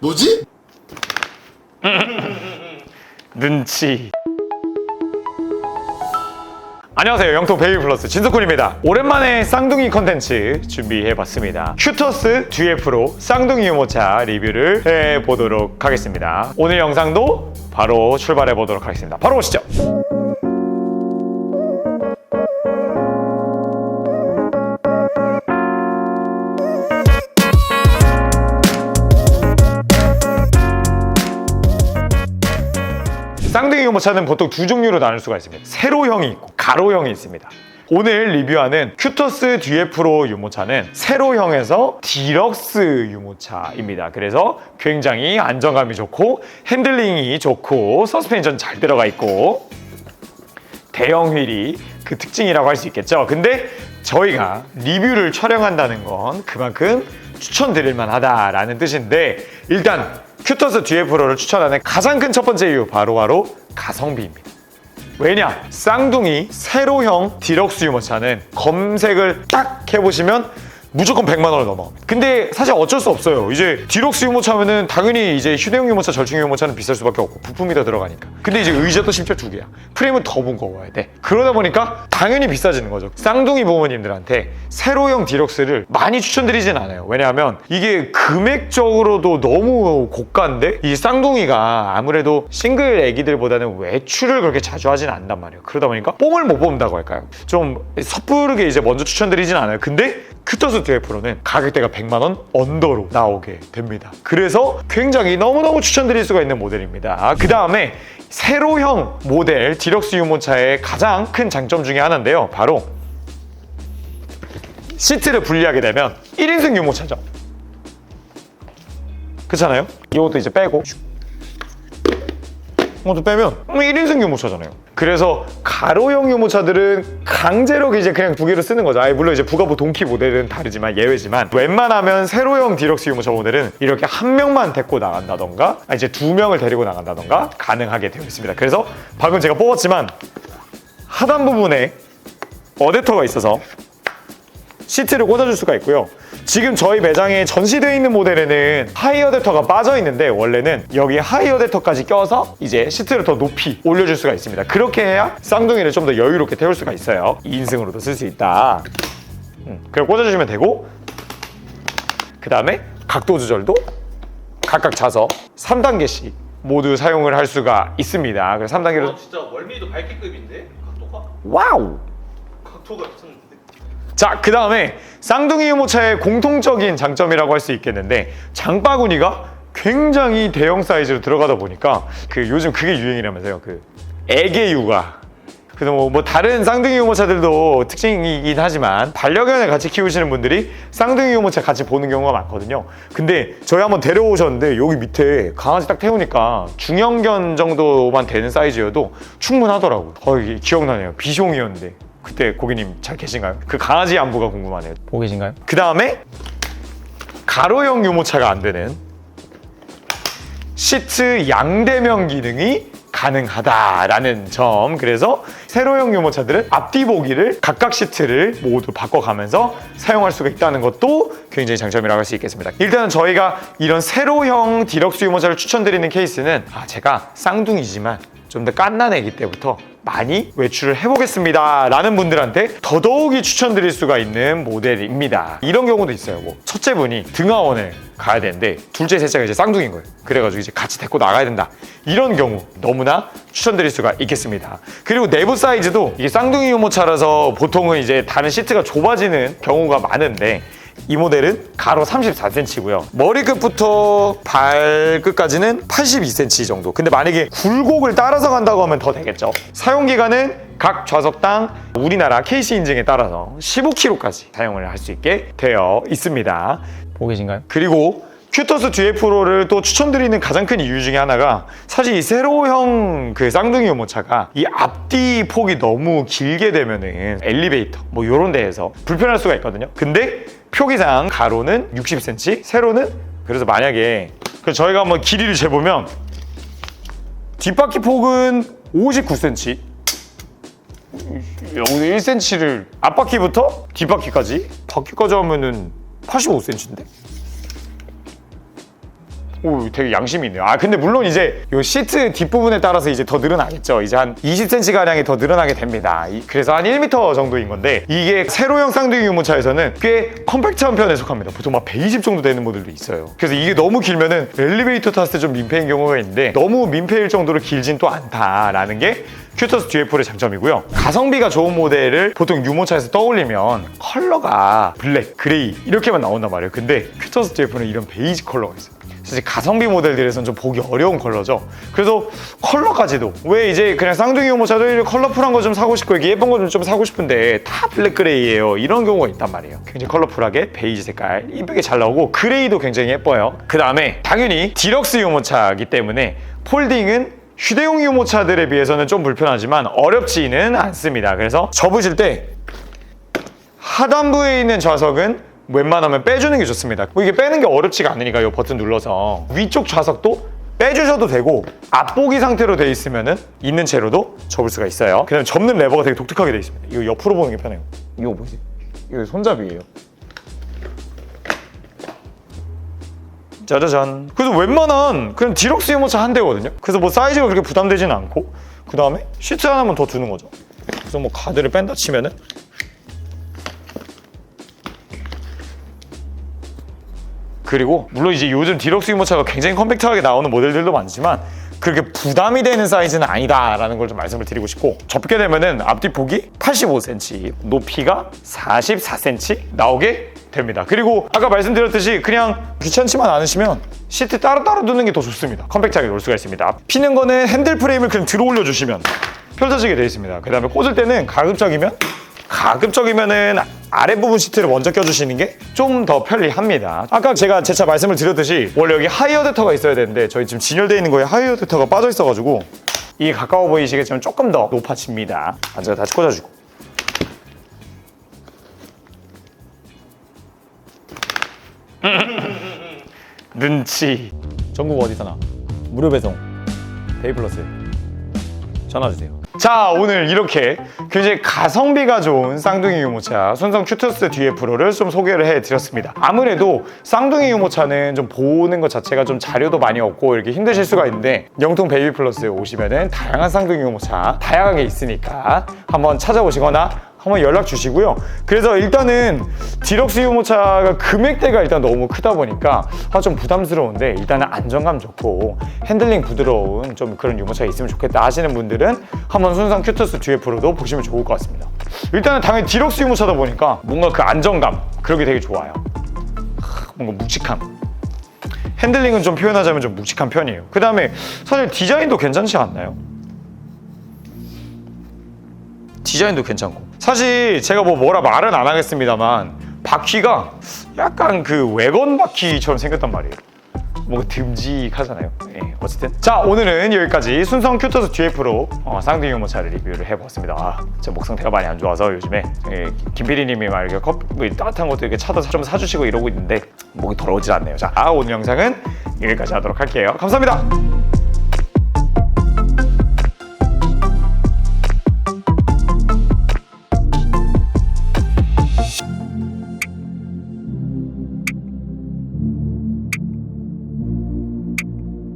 뭐지? 눈치. 안녕하세요. 영통 베이비 플러스 진석훈입니다. 오랜만에 쌍둥이 컨텐츠 준비해봤습니다. 듀에 프로 쌍둥이 유모차 리뷰를 해보도록 하겠습니다. 오늘 영상도 바로 출발해보도록 하겠습니다. 바로 오시죠. 쌍둥이 유모차는 보통 두 종류로 나눌 수가 있습니다. 세로형이 있고 가로형이 있습니다. 오늘 리뷰하는 큐터스 프로 유모차는 세로형에서 디럭스 유모차입니다. 그래서 굉장히 안정감이 좋고 핸들링이 좋고 서스펜션 잘 들어가 있고 대형 휠이 그 특징이라고 할 수 있겠죠. 근데 저희가 리뷰를 촬영한다는 건 그만큼 추천드릴 만하다라는 뜻인데 일단 큐터스 프로를 추천하는 가장 큰 첫 번째 이유 바로바로 가성비입니다. 왜냐? 쌍둥이 세로형 디럭스 유모차는 검색을 딱 해보시면 무조건 100만 원을 넘어갑니다. 근데 사실 어쩔 수 없어요. 이제 디럭스 유모차면은 당연히 이제 휴대용 유모차, 절충 유모차는 비쌀 수밖에 없고 부품이 더 들어가니까. 근데 이제 의자도 심지어 두 개야. 프레임은 더 무거워야 돼. 그러다 보니까 당연히 비싸지는 거죠. 쌍둥이 부모님들한테 세로형 디럭스를 많이 추천드리진 않아요. 왜냐하면 이게 금액적으로도 너무 고가인데 이 쌍둥이가 아무래도 싱글 애기들보다는 외출을 그렇게 자주 하진 않단 말이에요. 그러다 보니까 뽕을 못 뽑는다고 할까요? 좀 섣부르게 이제 먼저 추천드리진 않아요. 근데 큐터스 듀에 프로는 가격대가 100만 원 언더로 나오게 됩니다. 그래서 굉장히 너무너무 추천드릴 수가 있는 모델입니다. 그 다음에 세로형 모델 디럭스 유모차의 가장 큰 장점 중에 하나인데요. 바로 시트를 분리하게 되면 1인승 유모차죠. 그렇잖아요? 이것도 이제 빼고 이 것도 빼면 1인승 유모차잖아요. 그래서 가로형 유모차들은 강제로 이제 그냥 두 개로 쓰는 거죠. 아예 물론 이제 부가부 동키 모델은 다르지만 예외지만 웬만하면 세로형 디럭스 유모차 모델은 이렇게 한 명만 데리고 나간다던가 아, 이제 두 명을 데리고 나간다던가 가능하게 되어 있습니다. 그래서 방금 제가 뽑았지만 하단 부분에 어댑터가 있어서 시트를 꽂아줄 수가 있고요. 지금 저희 매장에 전시되어 있는 모델에는 하이 어댑터가 빠져 있는데 원래는 여기 하이 어댑터까지 껴서 이제 시트를 더 높이 올려줄 수가 있습니다. 그렇게 해야 쌍둥이를 좀 더 여유롭게 태울 수가 있어요. 2인승으로도 쓸 수 있다. 음, 그리고 꽂아주시면 되고 그 다음에 각도 조절도 각각 좌석 3단계씩 모두 사용을 할 수가 있습니다. 그래서 3단계로 어, 진짜 월미도 밝기급인데 각도가 와우! 각도가 미쳤는데 자, 그 다음에 쌍둥이 유모차의 공통적인 장점이라고 할 수 있겠는데 장바구니가 굉장히 대형 사이즈로 들어가다 보니까 그 요즘 그게 유행이라면서요. 그 애기 육아. 그래서 뭐, 뭐 다른 쌍둥이 유모차들도 특징이긴 하지만 반려견을 같이 키우시는 분들이 쌍둥이 유모차 같이 보는 경우가 많거든요. 근데 저희 한번 데려오셨는데 여기 밑에 강아지 딱 태우니까 중형견 정도만 되는 사이즈여도 충분하더라고요. 어, 이게 기억나네요. 비숑이었는데 그때 고객님 잘 계신가요? 그 강아지 안부가 궁금하네요. 보고 계신가요? 그 다음에 가로형 유모차가 안 되는 시트 양대면 기능이 가능하다라는 점. 그래서 세로형 유모차들은 앞뒤 보기를 각각 시트를 모두 바꿔가면서 사용할 수가 있다는 것도 굉장히 장점이라고 할 수 있겠습니다. 일단은 저희가 이런 세로형 디럭스 유모차를 추천드리는 케이스는 아, 제가 쌍둥이지만 좀 더 깐난 애기 때부터 많이 외출을 해보겠습니다. 라는 분들한테 더더욱이 추천드릴 수가 있는 모델입니다. 이런 경우도 있어요. 뭐 첫째 분이 등하원을 가야 되는데 둘째 셋째가 이제 쌍둥이인 거예요. 그래가지고 이제 같이 데리고 나가야 된다. 이런 경우 너무나 추천드릴 수가 있겠습니다. 그리고 내부 사이즈도 이게 쌍둥이 유모차라서 보통은 이제 다른 시트가 좁아지는 경우가 많은데 이 모델은 가로 34cm고요. 머리끝부터 발끝까지는 82cm 정도. 근데 만약에 굴곡을 따라서 간다고 하면 더 되겠죠. 사용 기간은 각 좌석당 우리나라 KC 인증에 따라서 15km까지 사용을 할 수 있게 되어 있습니다. 보고 계신가요? 그리고 큐터스 듀에 프로를 또 추천드리는 가장 큰 이유 중에 하나가 사실 이 세로형 그 쌍둥이 유모차가 이 앞뒤 폭이 너무 길게 되면은 엘리베이터 뭐 이런 데에서 불편할 수가 있거든요. 근데 표기상 가로는 60cm, 세로는 그래서 만약에 그래서 저희가 한번 길이를 재보면 뒷바퀴 폭은 59cm, 여기 1cm를 앞바퀴부터 뒷바퀴까지. 바퀴까지 하면은 85cm인데 오 되게 양심이 있네요 아 근데 물론 이제 요 시트 뒷부분에 따라서 이제 더 늘어나겠죠 이제 한 20cm 가량이 더 늘어나게 됩니다 이- 그래서 한 1m 정도인 건데 이게 세로형 쌍둥이 유모차에서는 꽤 컴팩트한 편에 속합니다 보통 막 120 정도 되는 모델도 있어요 그래서 이게 너무 길면은 엘리베이터 탔을 때 좀 민폐인 경우가 있는데 너무 민폐일 정도로 길진 또 않다라는 게 큐터스 DF4의 장점이고요. 가성비가 좋은 모델을 보통 유모차에서 떠올리면 컬러가 블랙, 그레이 이렇게만 나온단 말이에요. 근데 큐터스 DF4는 이런 베이지 컬러가 있어요. 사실 가성비 모델들에서는 좀 보기 어려운 컬러죠. 그래서 컬러까지도 왜 이제 그냥 쌍둥이 이렇게 컬러풀한 거 좀 사고 싶고 이렇게 예쁜 거 좀 사고 싶은데 다 블랙 그레이예요. 이런 경우가 있단 말이에요. 굉장히 컬러풀하게 베이지 색깔 이쁘게 잘 나오고 그레이도 굉장히 예뻐요. 그 다음에 당연히 디럭스 유모차이기 때문에 폴딩은 휴대용 유모차들에 비해서는 좀 불편하지만 어렵지는 않습니다. 그래서 접으실 때 하단부에 있는 좌석은 웬만하면 빼주는 게 좋습니다. 뭐 이게 빼는 게 어렵지가 않으니까 이 버튼 눌러서 위쪽 좌석도 빼주셔도 되고 앞보기 상태로 돼 있으면은 있는 채로도 접을 수가 있어요. 그다음에 접는 레버가 되게 독특하게 돼 있습니다. 이거 옆으로 보는 게 편해요. 이거 뭐지? 이거 손잡이에요. 짜자잔. 그래서 웬만한 그냥 디럭스 유모차 한 대거든요. 그래서 뭐 사이즈가 그렇게 부담되지는 않고 그 다음에 시트 하나만 더 두는 거죠. 그래서 뭐 가드를 뺀다 치면은 그리고 물론 이제 요즘 디럭스 유모차가 굉장히 컴팩트하게 나오는 모델들도 많지만 그렇게 부담이 되는 사이즈는 아니다라는 걸 좀 말씀을 드리고 싶고 접게 되면은 앞뒤 폭이 85cm, 높이가 44cm 나오게 됩니다. 그리고 아까 말씀드렸듯이 그냥 귀찮지만 않으시면 시트 따로따로 두는 게 더 좋습니다. 컴팩트하게 놓을 수가 있습니다. 피는 거는 핸들 프레임을 그냥 들어 올려 주시면 펼쳐지게 되어 있습니다. 그 다음에 꽂을 때는 가급적이면 가급적이면은 아랫부분 시트를 먼저 껴주시는 게 좀 더 편리합니다. 아까 제가 제 차 말씀을 드렸듯이 원래 여기 하이 어댑터가 있어야 되는데 저희 지금 진열되어 있는 거에 하이 어댑터가 빠져 있어가지고 이게 가까워 보이시겠지만 조금 더 높아집니다. 앉아 다시 꽂아주고. 눈치. 전국 어디 사나? 무료 배송. 데이플러스. 전화 주세요. 자 오늘 이렇게 굉장히 가성비가 좋은 쌍둥이 유모차 순성 큐터스 뒤에 프로를 좀 소개를 해드렸습니다. 아무래도 쌍둥이 유모차는 좀 보는 것 자체가 좀 자료도 많이 없고 이렇게 힘드실 수가 있는데 영통 베이비 플러스에 오시면은 다양한 쌍둥이 유모차 다양하게 있으니까 한번 찾아오시거나 한번 연락 주시고요. 그래서 일단은 디럭스 유모차가 금액대가 일단 너무 크다 보니까 아, 좀 부담스러운데 일단은 안정감 좋고 핸들링 부드러운 좀 그런 유모차가 있으면 좋겠다 하시는 분들은 한번 순상 큐터스 DF로도 보시면 좋을 것 같습니다. 일단은 당연히 디럭스 유모차다 보니까 뭔가 그 안정감 그런 게 되게 좋아요. 하, 뭔가 묵직함. 핸들링은 좀 표현하자면 좀 묵직한 편이에요. 그 다음에 사실 디자인도 괜찮지 않나요? 디자인도 괜찮고 사실 제가 뭐 뭐라 말은 안 하겠습니다만 바퀴가 약간 그 외건 바퀴처럼 생겼단 말이에요. 뭔가 듬직하잖아요. 예, 어쨌든. 자 오늘은 여기까지 순성 큐터스 DF로 어, 쌍둥이 유모차를 리뷰를 해보았습니다. 아, 제 목 상태가 많이 안 좋아서 요즘에 예, 김PD님이 막 이렇게 커피 뭐 따뜻한 것도 이렇게 차도 좀 사주시고 이러고 있는데 목이 더러워지지 않네요. 자 오늘 영상은 여기까지 하도록 할게요. 감사합니다